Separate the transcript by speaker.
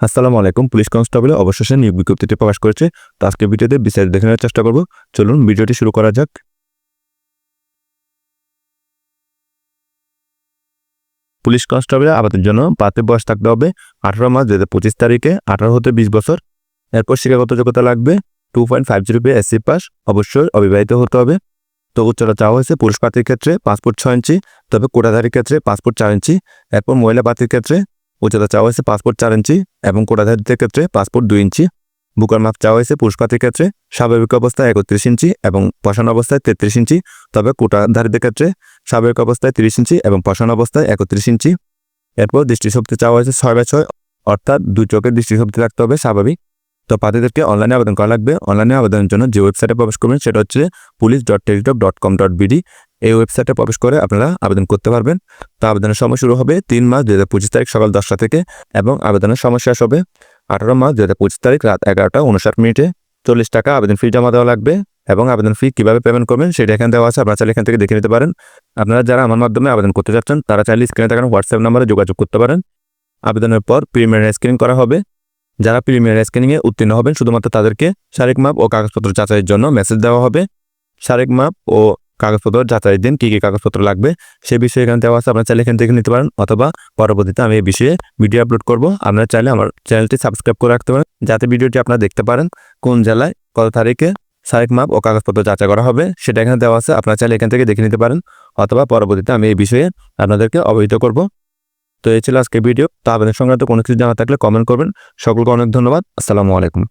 Speaker 1: আসসালামু আলাইকুম। পুলিশ কনস্টেবলে অবশেষে নিয়োগ বিজ্ঞপ্তিটি প্রকাশ করেছে। তো আজকে ভিডিওতে বিস্তারিত দেখে নেওয়ার চেষ্টা করব। চলুন ভিডিওটি শুরু করা যাক। পুলিশ কনস্টেবলে আবেদনের জন্য প্রার্থীর বয়স থাকতে হবে আঠারো মাস দু পঁচিশ তারিখে আঠারো হতে বিশ বছর। এরপর শিক্ষাগত যোগ্যতা লাগবে two point five zero SC pass. অবশ্যই অবিবাহিত হতে হবে। তো উচ্চতা চাওয়া হয়েছে পুরুষ প্রার্থীর ক্ষেত্রে পাসপোর্ট ছয় ইঞ্চি, তবে কোটাধারীর ক্ষেত্রে পাসপোর্ট চার ইঞ্চি। এরপর মহিলা প্রার্থীর ক্ষেত্রে উচ্চতা চাওয়া হয়েছে পাসপোর্ট চার ইঞ্চি এবং কোটাধারীদের ক্ষেত্রে পাসপোর্ট দুই ইঞ্চি। বুকার মাপ চাওয়া হয়েছে পুরুষ ক্ষেত্রে স্বাভাবিক অবস্থায় একত্রিশ ইঞ্চি এবং পশান অবস্থায় তেত্রিশ ইঞ্চি, তবে কোটাধারীদের ক্ষেত্রে স্বাভাবিক অবস্থায় তিরিশ ইঞ্চি এবং পশান অবস্থায় একত্রিশ ইঞ্চি। এরপর দৃষ্টিশক্তি চাওয়া হয়েছে ছয় বাই ছয়, অর্থাৎ দুই চোখের দৃষ্টিশক্তি রাখতে হবে, স্বাভাবিক। তো প্রার্থীদেরকে অনলাইনে আবেদন করা লাগবে। অনলাইনে আবেদনের জন্য যে ওয়েবসাইটে প্রবেশ করবেন, সেটা হচ্ছে police dot Teletalk dot com dot BD এই ওয়েবসাইটে প্রবেশ করে আপনারা আবেদন করতে পারবেন। তো আবেদনের সময় শুরু হবে তিন মাস দু হাজার পঁচিশ তারিখ সকাল দশটা থেকে এবং আবেদনের সময় শেষ হবে আঠারো মাস দু হাজার পঁচিশ তারিখ রাত এগারোটা উনষাট মিনিটে। চল্লিশ টাকা আবেদন ফি জমা দেওয়া লাগবে এবং আবেদন ফি কীভাবে পেমেন্ট করবেন সেটা এখানে দেওয়া আছে, আপনারা চাইলে এখান থেকে দেখে নিতে পারেন। আপনারা যারা আমার মাধ্যমে আবেদন করতে চাচ্ছেন তারা চাইলে স্ক্রিনে থাকানো হোয়াটসঅ্যাপ নাম্বারে যোগাযোগ করতে পারেন। আবেদনের পর প্রিমিয়ার স্ক্রিনিং করা হবে। যারা প্রিমিয়ার স্ক্রিনিংয়ে উত্তীর্ণ হবেন, শুধুমাত্র তাদেরকে শারীরিক মাপ ও কাগজপত্র যাচাইয়ের জন্য মেসেজ দেওয়া হবে। শারীরিক মাপ ও কাগজপত্র, যাচাই দিন, কী কী কাগজপত্র লাগবে সে বিষয়ে এখানে দেওয়া আছে, আপনারা চাইলে এখান থেকে নিতে পারেন, অথবা পরবর্তীতে আমি এই বিষয়ে ভিডিও আপলোড করব। আপনারা চাইলে আমার চ্যানেলটি সাবস্ক্রাইব করে রাখতে পারেন, যাতে ভিডিওটি আপনারা দেখতে পারেন, কোন জেলায়, কত তারিখে শারীরিক মাপ ও কাগজপত্র যাচাই করা হবে, সেটা এখানে দেওয়া আছে, আপনারা চাইলে এখান থেকে দেখে নিতে পারেন, অথবা পরবর্তীতে আমি এই বিষয়ে আপনাদেরকে অবহিত করব। তো এই ছিল আজকে ভিডিও তো আবেদন সংক্রান্ত কোনো কিছু জানা থাকলে কমেন্ট করবেন, সকলকে অনেক ধন্যবাদ, আসসালামু আলাইকুম।